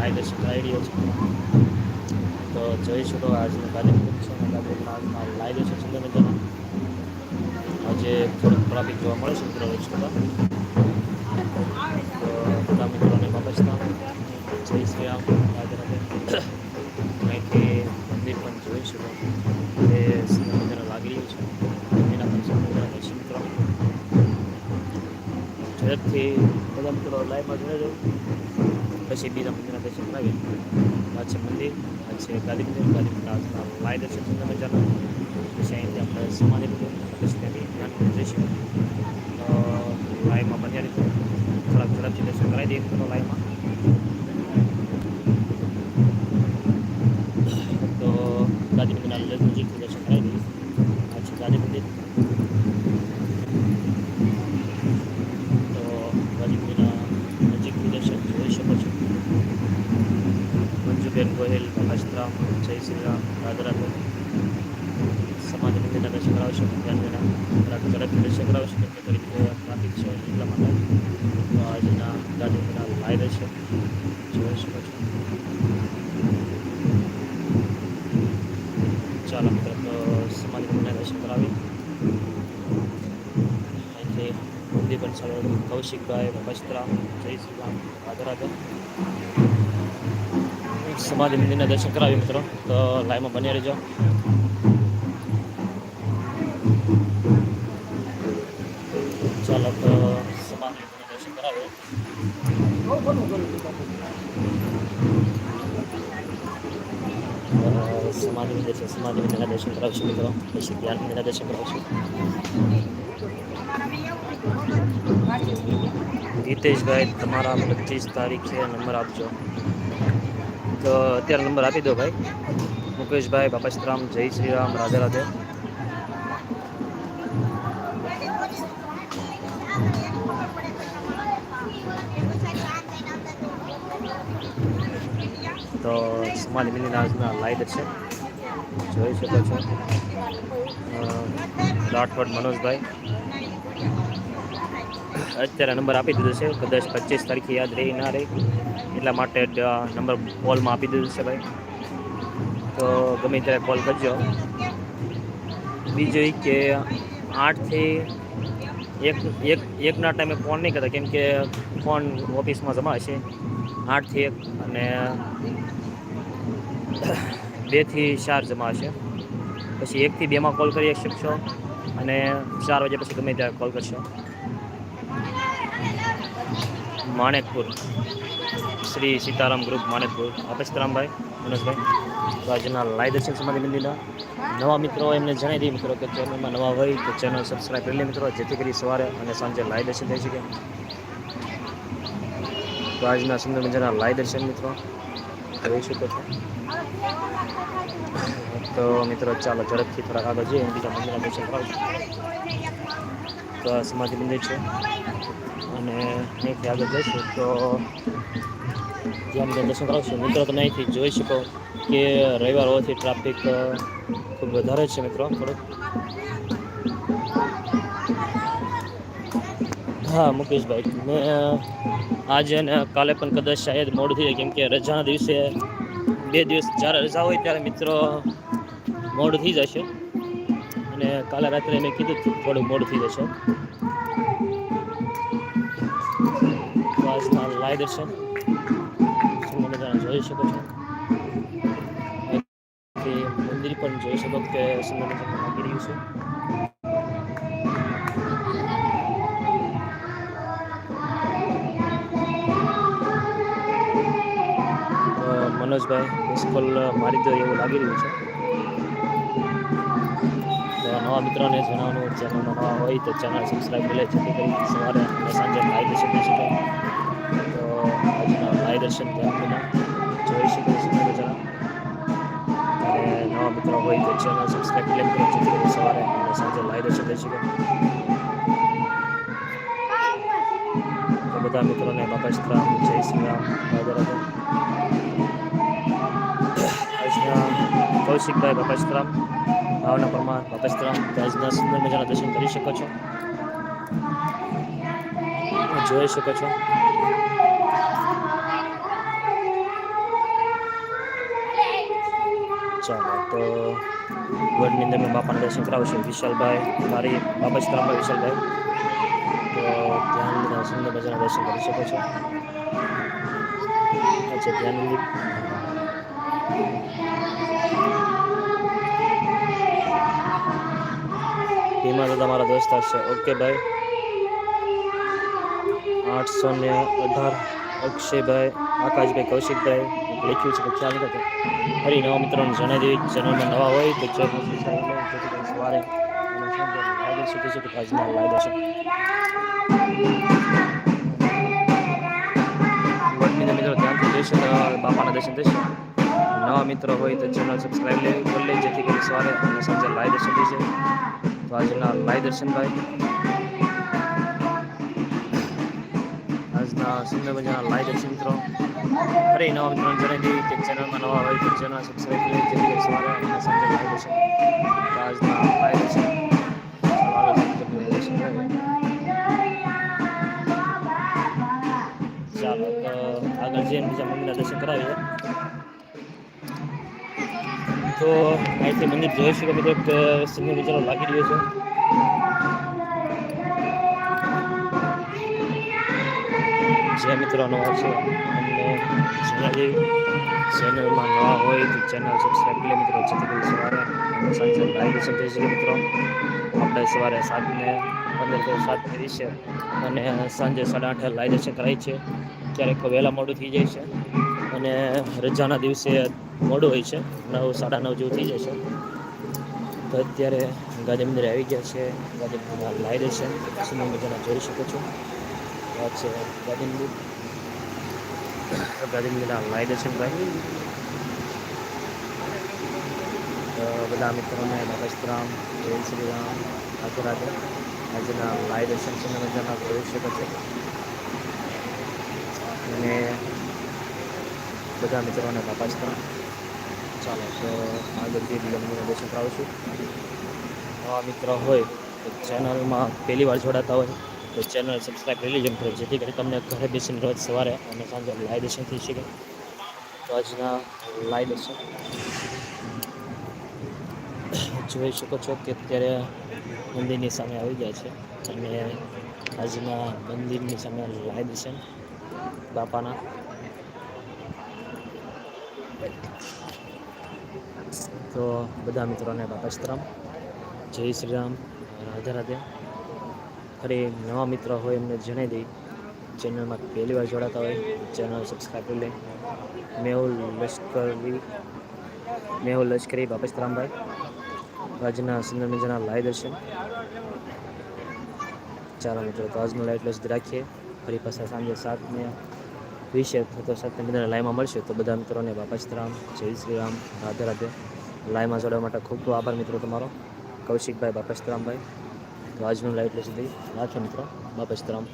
લાઈ દર્શન રહ્યો છે. તો જોઈ શકો આજનું કાર્યક્રમ છે આજના લાઈ દર્શન સુંદર મજાનો. આજે થોડુંક ટ્રાફિક જોવા મળે છે મિત્રો રસ્તા તો બધા મિત્રોને બાબતના જય શ્રી રામ. રાધે રાધે મંદિર પણ જોઈ શકો. એ સુંદર મજાનો લાગી રહ્યું છે. એના પણ સુંદર મજાનો દર્શન મિત્રો ઝડપથી બધા મિત્રો લાઈવમાં જોઈ લો પછી બીજા મંદિરના દર્શન કરાવીએ આ છે મંદિર આ છે ગાંધી મંદિર ગાંધી મંદિર આજના લાઈ દર્શન સુંદર મજાના પછી અહીંથી આપણે સમાધિ મંદિર પછી ત્યાંથી જ્ઞાન મંદિર જઈશું તો લાઈવમાં બન્યા રીતે થોડાક ઝડપથી દર્શન કરાવી દઈએ મિત્રો લાઈવમાં તો ગાંધી મંદિરના નજીકથી દર્શન કરાવી દઈએ આ છે ગાંધી મંદિર તો ગાંધી મંદિરના નજીકથી દર્શન જોઈ શકો છો ગોહિલ પ્રકાશરામ જય શ્રી રામ, રાધે રાધે. સમાધિ મંદિરના દર્શન કરાવશો ધ્યાન વિના થોડાક ઝડપથી દર્શન કરાવશે કેમ કે થોડીક ટ્રાફિક છે એટલા માટે. આજના ગાંધી મંદિરના છે દર્શન જોઈ શકો છો. ચાલો મિત્રો, તો સમાજની મંદિરના દર્શન કરાવી. અહીંથી પણ ચાલો, કૌશિકભાઈ પ્રકાશરામ જય શ્રી રામ, રાધે રાધે. સમાધિ મંદિરના દર્શન કરાવી મિત્રો. તો લાઈવમાં બની રહેજો. ચાલો તો સમાધિ દર્શન કરાવે સમાધિ મંદિર છે, સમાધિ મંદિરના દર્શન કરાવશું મિત્રો. પછી ધ્યાન મંદિરના દર્શન કરાવશું. હિતેશભાઈ તમારા પચીસ તારીખે નંબર આપજો. તો અત્યારે નંબર આપી દો ભાઈ. મુકેશભાઈ બાપસ્તરામ જય શ્રી રામ રાધે રાધે. તો સમાજ મંદિરના આજના લાઈવ છે. જોઈ શકો છો. રાઠોડ મનોજભાઈ. અત્યારે નંબર આપી દીધો છે. કદાચ પચીસ તારીખે યાદ રહી ના રહી. એટલા માટે નંબર કોલમાં આપી દીધો છે ભાઈ. તો ગમે ત્યારે કોલ કરજો. બીજું કે આઠથી એક એક, એકના ટાઈમે ફોન નહીં કરતા. કેમ કે ફોન ઓફિસમાં જમા હશે. આઠથી એક અને બેથી ચાર જમા હશે. પછી એકથી બેમાં કોલ કરી શકશો. અને ચાર વાગ્યા પછી ગમે ત્યારે કોલ કરશો. માણેકપુર. શ્રી સીતારામ ગ્રુપ માણેકપુર. અપેશરામભાઈ મનોજભાઈ? તો આજના લાઈવ દર્શન સમાધિ મંદિરના નવા મિત્રો એમને જણાવી દઈએ મિત્રો કે ચેનલમાં નવા હોય તો ચેનલ સબસ્ક્રાઈબ કરી લે મિત્રો. જેથી કરી સવારે અને સાંજે લાઈવ દર્શન થઈ શકે. તો આજના સુંદર મજાના લાઈવ દર્શન મિત્રો. જોઈ શકો છો. તો મિત્રો ચાલો ઝડપથી થોડાક આગળ જઈએ બીજા મંદિરના દર્શન કરાવું તો સમાધિ મંદિર છે. અને અહીંથી આગળ જઈશું તો જ્યાં બધા દર્શન કરાવશું મિત્રો, તમે અહીંથી જોઈ શકો કે રવિવાર હોવાથી ટ્રાફિક ખૂબ વધારે છે, મિત્રો, થોડુંક. હા, મુકેશભાઈ મેં આજે અને કાલે પણ કદાચ શાયદ મોડું થઈ જાય, કેમ કે રજાના દિવસે બે દિવસ જ્યારે રજા હોય ત્યારે, મિત્રો, મોડું થઈ જશે. અને કાલે રાત્રે મેં કીધું થોડું મોડું થઈ જશે. આજના લાઈવ દર્શન સુંદર મજાના જોઈ શકો છો. કે મંદિર પણ જોઈ શકો કે સુંદર મજાનું લાગી રહ્યું છે. મનોજભાઈ મિસકોલ મારી દો એવું લાગી રહ્યું છે. નવા મિત્રોને જણાવવાનું ચેનલમાં નવા હોય તો ચેનલ સબસ્ક્રાઈબ કરી, જેથી કરી સવારે સાંજે લાઈવ દર્શન થઈ શકે. તો આજના લાઈવ દર્શન જોઈ શકે સુંદર મજાના અને નવા મિત્રો હોય તો ચેનલ સબસ્ક્રાઈબ ક્લિક કરો જેથી કરીને સવારે અને સાંજે લાઈવ દર્શન શકો બધા મિત્રોને બાપા શ્રામ જય શ્રી રામ આજના કૌશિકભાઈ શ્રામ ભાવના પરમાર, બાપા તો આજના સુંદર મજાના દર્શન કરી શકો છો. જોઈ શકો છો. ચાલો, તો ગોળની અંદર બાપાના દર્શન કરાવશું વિશાલભાઈ, મારી બાબા સીતારામભાઈ વિશાલભાઈ. તો ધ્યાન સુંદર મજાના દર્શન કરી શકો છો. આ છે ધ્યાન મંદિર. ભીમા દાદા મારા દોસ્તાર છે ઓકે ભાઈ. આઠસો ને અઢાર અક્ષયભાઈ, આકાશભાઈ, કૌશિકભાઈ લખ્યું છે ખ્યાલ નથી ફરી નવા મિત્રોને જણાવી દેવી ચેનલમાં નવા હોય તો ચેનલ સવારે લાગે સુધી છે કે આજના લાગે છે. તો બાપાના દર્શન થશે. નવા મિત્રો હોય તો ચેનલ સબસ્ક્રાઈબ લેવી કરી લે, જેથી કરી સવારે અને સાંજે લાઈવ દર્શન થઈ જાય તો આજના લાઈવ દર્શન ભાઈ. સુંદર મજાના લાઈવ દર્શન મિત્રો. અરે નવા મિત્રો જણાવી કે ચેનલમાં નવા હોય તો ચેનલ સબસ્ક્રાઈબ કરી જેથી સવારે અને સાંજે લાઈવ દર્શન આજના લાઈવ દર્શન ચાલો આગળ જઈને બીજા મંદિરના દર્શન કરાવીએ. તો અહીંથી મંદિર જોઈ શકો મિત્રો એક સિંહ વિચારો લાગી રહ્યો છે. જે મિત્રો નવા છે અને જણાવી. ચેનલમાં નવા હોય તો ચેનલ સબસ્ક્રાઈબ કરી લે મિત્રો, જેથી સવારે સાંજે લાઈવ દર્શન થઈ મિત્રો. આપણે સવારે સાતને પંદર તો સાત કરી છે અને સાંજે સાડા આઠે લાઈવ દર્શન કરાય છે. ક્યારેક વહેલા મોડું થઈ જાય છે અને રજાના દિવસે મોડું હોય છે, નવ સાડા નવ જેવું થઈ જાય છે. તો અત્યારે ગાંધી મંદિરે આવી ગયા છે. ગાંધી મંદિરના લાઈ દર્શન છે મજાના જોઈ શકો છો? છે ગાંધી મંદિરના લાઈવ દર્શન ભાઈ. બધા મિત્રોને નમસ્તરામ જય શ્રી રામ. રાધે રાધે આજના લાઈવ દર્શન છે મજાના જોઈ શકો છો. અને બધા મિત્રોને નમસ્કાર ચાલો, તો આગળથી મંદિરના દર્શન કરાવું છું. નવા મિત્રો હોય તો ચેનલમાં પહેલી વાર જોડાતા હોય. તો ચેનલ સબસ્ક્રાઈબ કરી લેજો મિત્રો, જેથી કરી તમને ઘરે બેસીને રોજ સવારે અને સાંજે લાઈવ દર્શન થઈ શકે. તો આજના લાઈવ દર્શન જોઈ શકો છો કે અત્યારે મંદિરની સામે આવી ગયા છે અને આજના મંદિરની સામે લાઈવ દર્શન બાપાના. તો બધા મિત્રોને બાપા સીતરામ જય શ્રી રામ. રાધે રાધે. ફરી નવા મિત્ર હોય એમને જણાવી દઈ. ચેનલમાં પહેલી વાર જોડાતા હોય ચેનલ સબસ્ક્રાઈબ કરી લે. મેહુલ લશ્કરી મેહુલ લશ્કરી બાપા સીતરામભાઈ આજના સુંદર મજાના લાઈવ દર્શન. ચાલો મિત્રો, તો આજનું લાઈવ એટલું સુધી રાખીએ. ફરી પાછા સાંજે સાતને વિશે થતો સાતને બધાને લાઈવમાં મળશે. તો બધા મિત્રોને બાપા રામ, જય શ્રી રામ, રાધે રાધે. લાઈવમાં જોડવા માટે ખૂબ ખૂબ આભાર મિત્રો તમારો. કૌશિકભાઈ બાપા સીતરામભાઈ તો આજનું લાઈવ એટલે સુધી રાખીએ મિત્રો. બાપા સીતરામ